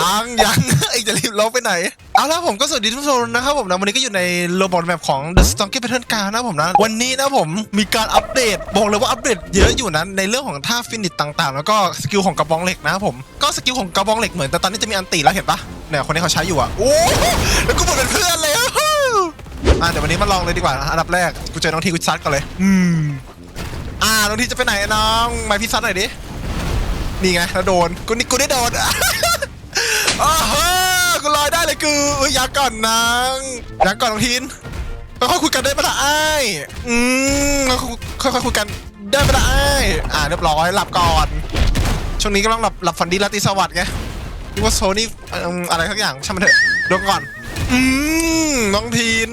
ยังยังไอจะรีบลบไปไหน เอาละผมก็สวัสดีทุกคนนะครับผมนะวันนี้ก็อยู่ในโรบอทแมปของ The s t o n k y Pattern การนะครับผมนะ วันนี้นะผมมีการอัปเดต บอกเลยว่าอัปเดตเยอะอยู่นะในเรื่องของท่าฟินิชต่างๆ แล้วก็สกิลของกระบองเหล็กนะครับผมก็สกิลของกระบองเหล็กเหมือนแต่ตอนนี้จะมีอันตีแล้วเห็นปะเนี่ยคนนี้เขาใช้อยู่อะโอ้แล้วกูหมดเป็นเพื่อนเลยอะเดี๋ยววันนี้มาลองเลยดีกว่าอันดับแรกกูเจอน้องทีกูซัดก่อนเลย อืมอ่าน้องทีจะไปไหนน้องมาพี่ซัดหน่อยดินี่ไงแล้วโดนกูนี่กูได้โดน อ้โหกูลอยได้เลยกูอยากก่อนนางอยากก่อนน้องทีนค่อยๆคุยกันได้ปะล่ะไอ้ายอืมค่อยๆคุยกันได้ปะล่ะไอ้ายอ่าเรียบร้อยหลับก่อน ช่วงนี้กำลังหลับหลับฝันดีราตรีสวัสดิ์ไงนึกว่าโซนี่เอิ่มอะไรสักอย่างช่างมันเถอะดูก่อน อืมน้องทีน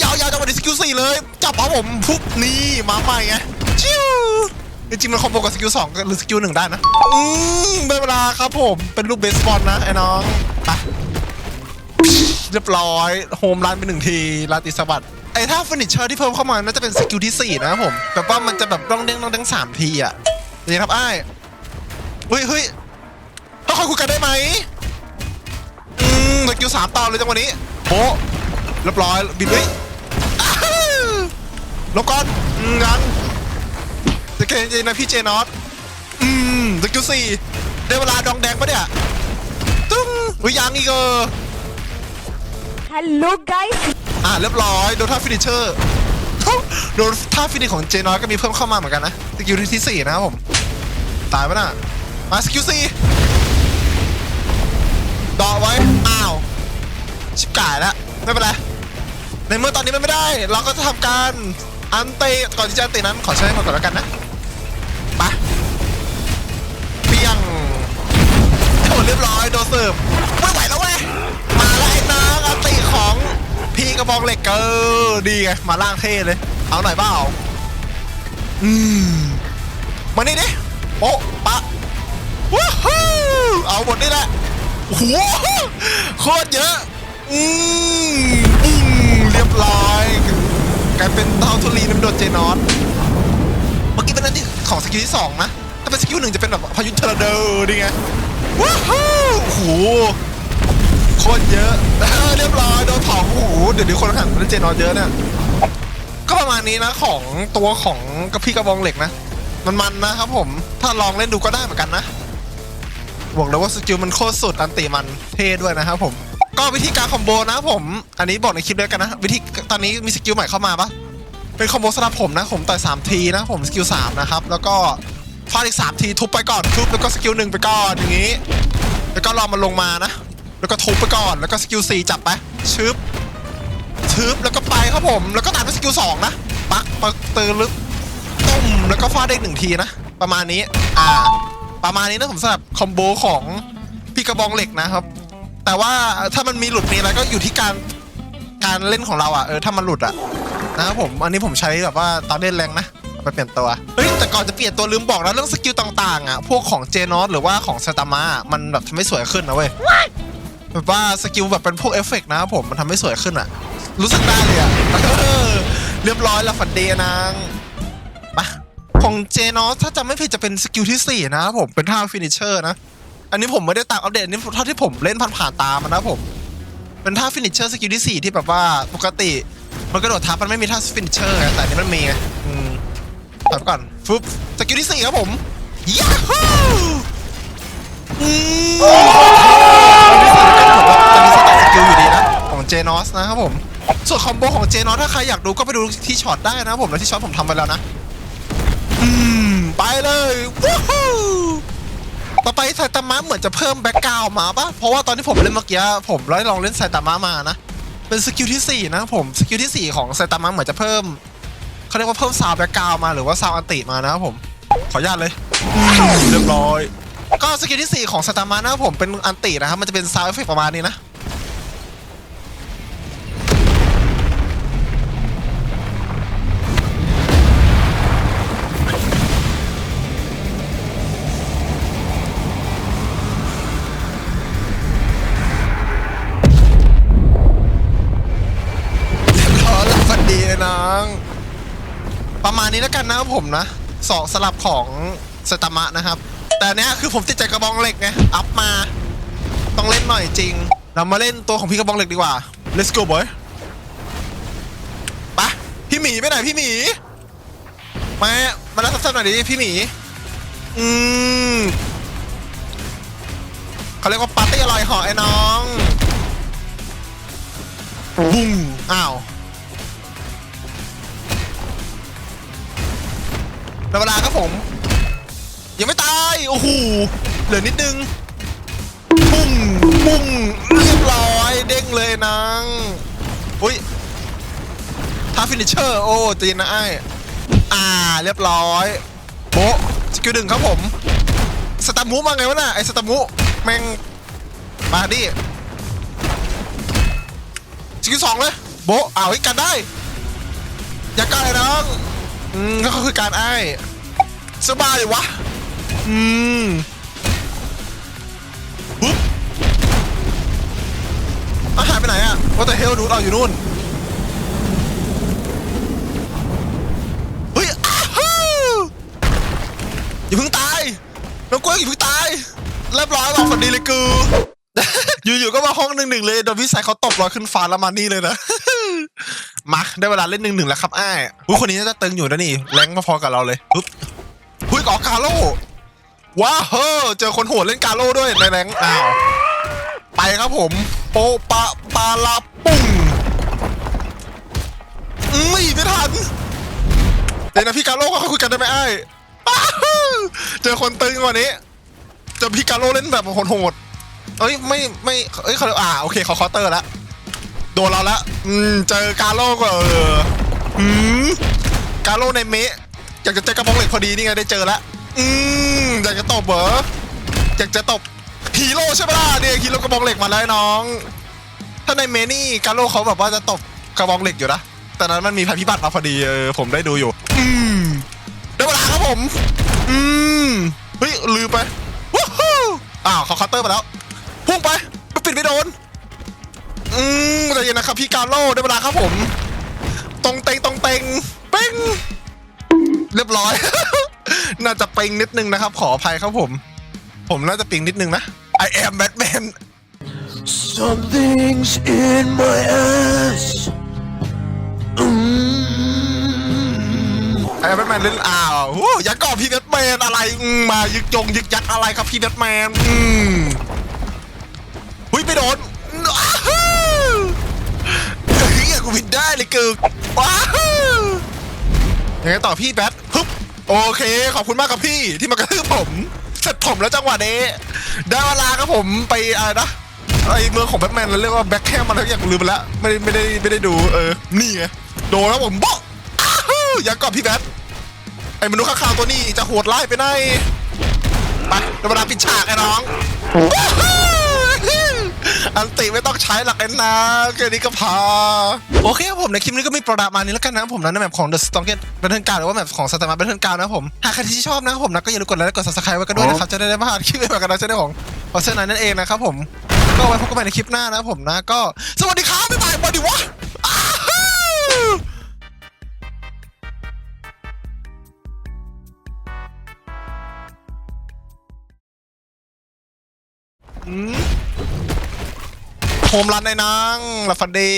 ยาวๆจังหวะนี้สกิลสี่เลย จับเอาผมปุ๊บนี่มาใหม่ไง จริงๆมันคอมโบกับสกิลสองหรือสกิลหนึ่งได้นะ อืมได้เวลาครับผม เป็นรูปเบสบอลนะไอ้น้องไปเรียบร้อย โฮมรันไปหนึ่งทีราตรีสวัสดิ์ไอ้ถ้าเฟินิเชอร์ที่เพิ่มเข้ามา น่าจะเป็นสกิลที่สี่นะผมแบบว่ามันจะแบบต้องเด้งต้องเด้งสามทีอะนี่ครับไอ้เฮ้ยเฮ้ยต้องคอยคุยกันได้ไหมอืมสกิลสามต่อเลยจังวะนี้โบะเรียบร้อยบิดเฮ้ยอ้าวลงก่อนอื มยังจะเกรงใจนะพี่เจนอตอืมสกิลสี่ได้เวลาดองแดงปะเนี่ย ตึ้งอุ้ยยังอีกเออ Hello guys อะเรียบร้อย โดนท่าฟินิชเชอร์โดนท่าฟินิชของเจนอตก็มีเพิ่มเข้ามาเหมือนกันนะ สกิลที่สี่นะครับผม ตายปะน่ะ มาสกิลสี่ดอไว้ อ้าว ชิบกายแล้ว ไม่เป็นไร ในเมื่อตอนนี้มันไม่ได้ เราก็จะทำการอันเตะก่อนที่จะอันเตะนั้นขอใช้ให้หมดก่อนแล้วกันนะ โดนเสิร์ฟไม่ไหวแล้วเว้ยมาแล้วไอ้นางอตะของพี่กระบองเหล็กเกอร์ดีไงมาล่างเท่เลย เอาหน่อยเปล่าอืมมานี่ดิโป๊ะปะว้าวฮู้เอาหมดนี่แหละโอ้โหโคตรเยอะอืมอืมเรียบร้อยกลายเป็นเท่าทุลีน้ำโดดเจนอสเมื่อกี้เป็นนั่นที่ของสกิลที่สองนะถ้าเป็นสกิลหนึ่งจะเป็นแบบพายุเทอร์เดอร์ดีไงว้าวโอ้ หโคตรเยอะ เรียบร้อยโดนเผาโอ้โหเดี๋ยวนี้คนหันมาเล่นเจนอสเยอะเนี่ยก็ประมาณนี้นะของตัวของกระพี่กระบองเหล็กนะ มันมันนะครับผมถ้าลองเล่นดูก็ได้เหมือนกันนะบอกเลยว่าสกิลมันโคตรสุดอันติมันเท่ด้วยนะครับผมก็วิธีการคอมโบนะผม อันนี้บอกในคลิปด้วยกันนะ วิธีตอนนี้มีสกิลใหม่เข้ามาปะเป็นคอมโบสำหรับผมนะ ผมต่อย3ทีนะผมสกิล3นะครับ แล้วก็ฟาดอีก3ทีทุบไปก่อนทุบแล้วก็สกิลหนึ่งไปก่อนอย่างนี้ แล้วก็รอมันลงมานะ แล้วก็ทุบไปก่อน แล้วก็สกิล4จับไป ชึบ ชึบ แล้วก็ไปครับผม แล้วก็ตามด้วยสกิล2นะ ปักปักตือลึกตุ้ม แล้วก็ฟาดได้หนึ่งทีนะ ประมาณนี้ อ่า ประมาณนี้นะผมสำหรับคอมโบของพี่กระบองเหล็กนะครับ แต่ว่าถ้ามันมีหลุดมีอะไรก็อยู่ที่การการเล่นของเราอะ เออ ถ้ามันหลุดอะนะครับผม อันนี้ผมใช้แบบว่าตอนเล่นแรงนะ เอาไปเปลี่ยนตัว เฮ้ยแต่ก่อนจะเปลี่ยนตัวลืมบอกนะเรื่องสกิลต่างๆอะพวกของเจนอสหรือว่าของซาตามะมันแบบทำให้สวยขึ้นนะเว้ยแบบว่าสกิลแบบเป็นพวกเอฟเฟกต์นะครับผมมันทำให้สวยขึ้นอะ รู้สึกได้เลยอะเออเรียบร้อยแล้วฝันเดนางไปของเจนอสถ้าจำไม่ผิดจะเป็นสกิลที่สี่นะครับผมเป็นท่าฟินิชเชอร์นะ อันนี้ผมไม่ได้ตามอัปเดตอันนี้เท่าที่ผมเล่นผ่านๆตามมันนะผม เป็นท่าฟินิชเชอร์สกิลที่ 4 ที่แบบว่าปกติ มันกระโดดทับมันไม่มีท่าฟินิชเชอร์ไงแต่อันนี้มันมีไงอืม ถอยไปก่อนฟึบสกิลที่4ครับผมยาฮูอืมอันที่สี่แล้วกันผมว่าจะมีสกิลอยู่ดีนะ ของเจนอสนะครับผม ส่วนคอมโบของเจนอสถ้าใครอยากดูก็ไปดูที่ช็อตได้นะครับผมแล้วที่ช็อตผมทำไปแล้วนะ อืม ไปเลยวู้ฮู้ต่อไปไซตามะเหมือนจะเพิ่มแบ็กกราวมาปะเพราะว่าตอนที่ผมเล่นเมื่อกี้ผมได้ลองเล่นไซตามะมานะ เป็นสกิลที่4นะผม สกิลที่ 4 ของไซตามะเหมือนจะเพิ่ม เขาเรียกว่าเพิ่มซาวแบ็กกราวมาหรือว่าซาวอันติมานะครับผม ขออนุญาตเลยอืมเรียบร้อย ก็สกิลที่ 4 ของไซตามะนะครับผมเป็นอันตินะครับ มันจะเป็นซาวเอฟเฟกประมาณนี้นะ้วกันนะครับผมนะสองสลับของสตามะนะครับ แต่เนี้ยคือผมติดใจกระบองเหล็กไงอัพมา ต้องเล่นหน่อยจริง เรามาเล่นตัวของพี่กระบองเหล็กดีกว่า let's go boy ไปะพี่หมีไปไหนพี่หมีมามาแล้วสักหน่อยดิพี่หมีอืมเขาเรียกว่าปาร์ตี้อร่อยเหอไอ้น้องบุ้งอ้าว ได้เวลาครับผม ยังไม่ตาย โอ้โห เหลือนิดนึง ปุ้ง ปุ้ง เรียบร้อย เด้งเลยนางอุ้ยท่าฟินิชเชอร์ โอ้จีนนะไอ้อ่า เรียบร้อยโบสกิลดึงครับผม สตาร์มูมาไงวะน่ะ ไอ้สตาร์มูแม่งมาดิสกิลสองเลย โบอ้าวเฮ้กันได้ อย่ากันเลยน้อง อืมก็คือการไอ้สบายเลยวะ อืมปุ๊บอาหายไปไหนอะว่าแต่เฮลนูดเอาอยู่นู่น เฮ้ยอ้าวฮู้อย่าเพิ่งตาย น้องกล้วยอย่าเพิ่งตายเรียบร้อยบอกฝันดีเลยกู อยู่ๆก็มาห้องหนึ่งหนึ่งเลยโดนพี่สายเขาตบลอยขึ้นฟ้าแล้วมานี่เลยนะ มาได้เวลาเล่นหนึ่งหนึ่งแล้วครับอ้ายอุ้ยคนนี้น่าจะตึงอยู่นะนี่แรงมาพอกับเราเลยปุ๊บหุ้ยกอกาโลว้าเฮ้อเจอคนโหดเล่นกาโลด้วยในแรงอ้าวไปครับผม โปปะปาลาปุ้งไม่ไม่ทันเดี๋ยวนะพี่กาโลก็คุยกันได้ไหมไอ้เจอคนตึงกว่านี้ เจอพี่กาโลเล่นแบบโหดๆ เอ้ยไม่ไม่เอ้ยเขาอ่าโอเคเขาเคาน์เตอร์แล้วโดนเราแล้วอืมเจอกาโลก็เอออืมกาโลในเมะอยากจะเจอกระบองเหล็กพอดีนี่ไงได้เจอแล้วอืมอยากจะตบเหรออยากจะตบฮีโร่ใช่ปะล่ะเนี่ยฮีโร่กระบองเหล็กมาแล้วน้อง ถ้าในเมนี่กาโลเขาแบบว่าจะตบกระบองเหล็กอยู่นะแต่นั้นมันมีภัยพิบัติมาพอดีเออผมได้ดูอยู่ อืมได้เวลาครับผม อืมเฮ้ยลืมไปว้าวอ้าวเขาเคาน์เตอร์มาแล้ว อืมใจเย็นนะครับพี่กาโลได้เวลาครับผมตรงเต็งตรงเต็งเป้งเรียบร้อย น่าจะเปิงนิดนึงนะครับ ขออภัยครับผม ผมน่าจะปิงนิดนึงนะ I am Batman Something's in my ass. Mm. ไอ้แบทแมนเล่นอ้าวโอ้ยัดก่อนพี่แบทแมนอะไรอืมมายึกยงยึกยัดอะไรครับพี่แบทแมนอืมหุยไปโดน กูผิดได้เลยกูว้าวยังไงต่อพี่แบทฮึบโอเค ขอบคุณมากครับพี่ที่มากระทืบผมเสร็จผมแล้วจังหวะนี้ได้เวลาครับผมไปอะไรนะไอเมืองของแบทแมนเราเรียกว่าแบ็คแคมมาแล้วอย่างลืมไปแล้วไม่ได้ไม่ได้ไม่ได้ดูเออนี่ไงโดนแล้วผมบ๊อ้าวยังก่อนพี่แบทไอ้มนุษย์ข้างคาวตัวนี้จะโหดร้ายไปไหนไปเดี๋ยวเวลาปิดฉากไอ้น้อง อันติไม่ต้องใช้หลักไอ้นะแค่นี้ก็พอโอเคครับผมในคลิปนี้ก็มีประมาณนี้แล้วกันนะครับผมนะในแบบของ The Strongest Battle Card หรือว่าแบบของ s t a r m a Battle Card นะครับผมหากใครที่ชอบนะครับผมนะก็อย่าลืมกดไลค์และกด Subscribe ไว้กันด้วยนะครับจะได้ไม่พลาดคลิปใหม่ๆกันนะจะได้ของขอเส้นนั้นนั่นเองนะครับผมก็ไว้พบกันใหม่ในคลิปหน้านะครับผมนะก็สวัสดีครับบ๊ายบายบอดีวะอ้าวอืม โฮมรันในนางลาฟันดี